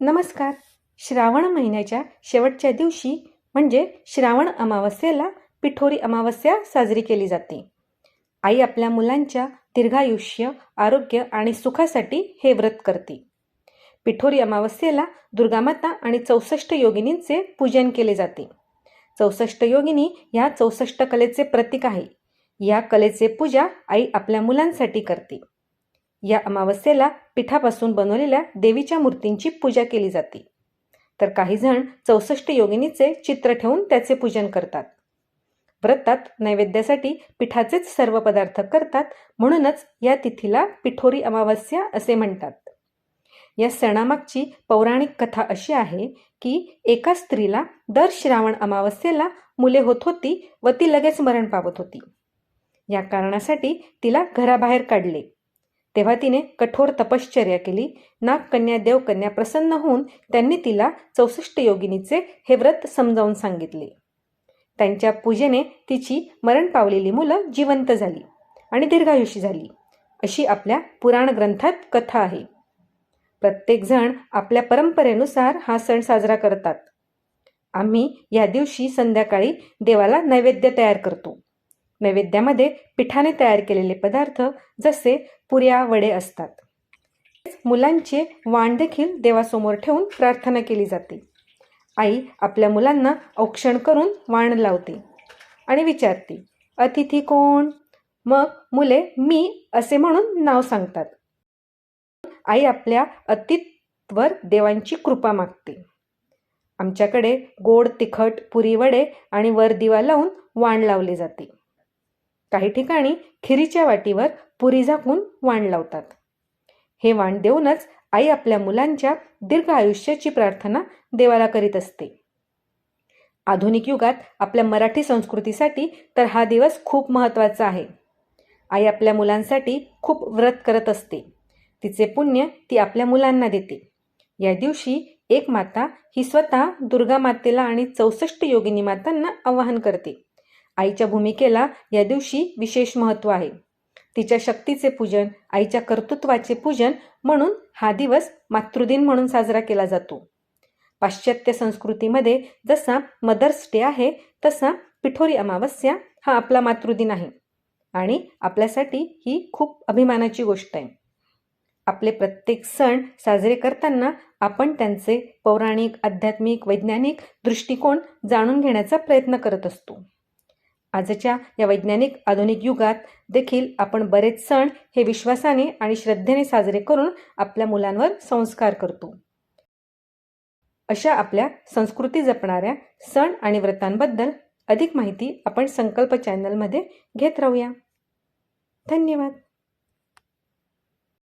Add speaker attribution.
Speaker 1: नमस्कार. श्रावण महिन्याच्या शेवटच्या दिवशी म्हणजे श्रावण अमावस्येला पिठोरी अमावस्या साजरी केली जाते. आई आपल्या मुलांच्या दीर्घायुष्य आरोग्य आणि सुखासाठी हे व्रत करते. पिठोरी अमावस्येला दुर्गामाता आणि चौसष्ट योगिनींचे पूजन केले जाते. चौसष्ट योगिनी ह्या चौसष्ट कलेचे प्रतीक आहे. या कलेचे पूजा आई आपल्या मुलांसाठी करते. या अमावस्येला पिठापासून बनवलेल्या देवीच्या मूर्तींची पूजा केली जाते. तर काही जण चौसष्ट योगिनीचे चित्र ठेवून त्याचे पूजन करतात. व्रतात नैवेद्यासाठी पिठाचेच सर्व पदार्थ करतात म्हणूनच या तिथीला पिठोरी अमावस्या असे म्हणतात. या सणामागची पौराणिक कथा अशी आहे की एका स्त्रीला दर श्रावण अमावस्येला मुले होत होती व ती लगेच मरण पावत होती. या कारणासाठी तिला घराबाहेर काढले. तेव्हा तिने कठोर तपश्चर्या केली. नागकन्या देवकन्या प्रसन्न होऊन त्यांनी तिला चौसष्ट योगिनीचे हे व्रत समजावून सांगितले. त्यांच्या पूजेने तिची मरण पावलेली मुलं जिवंत झाली आणि दीर्घायुषी झाली. अशी आपल्या पुराण ग्रंथात कथा आहे. प्रत्येकजण आपल्या परंपरेनुसार हा सण साजरा करतात. आम्ही या दिवशी संध्याकाळी देवाला नैवेद्य तयार करतो. नैवेद्यामध्ये पिठाने तयार केलेले पदार्थ जसे पुऱ्या वडे असतात. मुलांचे वाण देखील देवासमोर ठेवून प्रार्थना केली जाते. आई आपल्या मुलांना औक्षण करून वाण लावते आणि विचारते अतिथी कोण? मग मुले मी असे म्हणून नाव सांगतात. आई आपल्या अतिथवर देवांची कृपा मागते. आमच्याकडे गोड तिखट पुरी वडे आणि वर दिवा लावून वाण लावले जाते. काही ठिकाणी खिरीच्या वाटीवर पुरी झाकून वाण लावतात. हे वाण देऊनच आई आपल्या मुलांच्या दीर्घ आयुष्याची प्रार्थना देवाला करीत असते. आधुनिक युगात आपल्या मराठी संस्कृतीसाठी तर हा दिवस खूप महत्त्वाचा आहे. आई आपल्या मुलांसाठी खूप व्रत करत असते. तिचे पुण्य ती आपल्या मुलांना देते. या दिवशी एक माता ही स्वतः दुर्गा मातेला आणि चौसष्ट योगिनी मातांना आवाहन करते. आईच्या भूमिकेला या दिवशी विशेष महत्त्व आहे. तिच्या शक्तीचे पूजन आईच्या कर्तृत्वाचे पूजन म्हणून हा दिवस मातृदिन म्हणून साजरा केला जातो. पाश्चात्य संस्कृतीमध्ये जसा मदर्स डे आहे तसा पिठोरी अमावस्या हा आपला मातृदिन आहे आणि आपल्यासाठी ही खूप अभिमानाची गोष्ट आहे. आपले प्रत्येक सण साजरे करताना आपण त्यांचे पौराणिक आध्यात्मिक वैज्ञानिक दृष्टिकोन जाणून घेण्याचा प्रयत्न करत असतो. आजच्या या वैज्ञानिक आधुनिक युगात देखील आपण बरेच सण हे विश्वासाने आणि श्रद्धेने साजरे करून आपल्या मुलांवर संस्कार करतो. अशा आपल्या संस्कृती जपणाऱ्या सण आणि व्रतांबद्दल अधिक माहिती आपण संकल्प चॅनलमध्ये घेत राहूया. धन्यवाद.